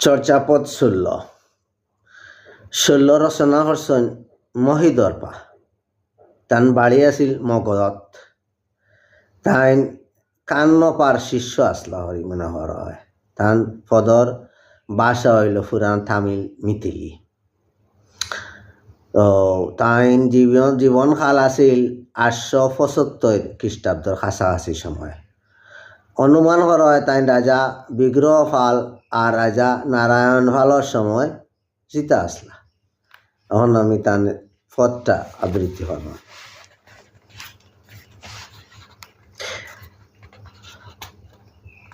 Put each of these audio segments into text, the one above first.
চর্যাপদ ষোল। ষোল রচনা করছেন মহিদর্পা তান বাড়ি আছিল মগধত তাই কান্নপার শিষ্য আসলা হরি মনে হর হয়। তান পদর ভাষা হইল পুরাণ তামিল মিতিলি। তো তাই জীবন জীবনকাল আছিল আটশো পঁচাত্তর খ্রিস্টাব্দর কাছাকাছি সময়। অনুমান করা হয় তাই রাজা বিগ্রহ ফাল আর রাজা নারায়ণ ফালর সময় জিতা আসলা তখন আমি তার পথটা আবৃত্তি হল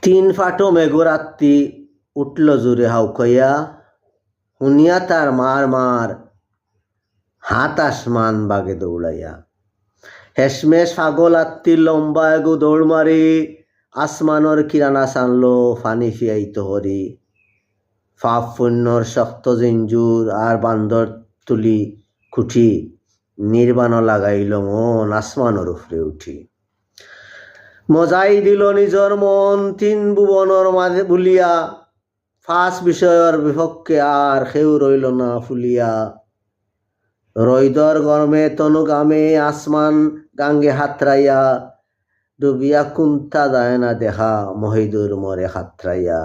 তিন ফাটো মেঘরাত্রি উঠল জোরে হাউকইয়া, শুনিয়া তার মার মার হাত আসমান বাগে দৌড়াইয়া হেসমেশ পাগল আত্মির লম্বা এগো দৌড় মারি আসমানর কিরানা সানলো, ফানি ফিয়াইতো হরি। পুণ্যর শক্ত জিঞ্জুর আর বান্দর তুলি খুঁটি নির্বাণ লাগাইল মন আসমানর উপরে উঠি। মজাই দিল নিজর মন তিন ভুবনর মাঝে বুলিয়া। ফাঁস বিষয়র বিপক্ষে আর কেউ রইল না ফুলিয়া। রৈদর গরমে তনু গামে আসমান গাঙ্গে হাতরাইয়া ডুবিয়া কুন্তা যায় না দেখা মহিদুর মরে হাতরাইয়া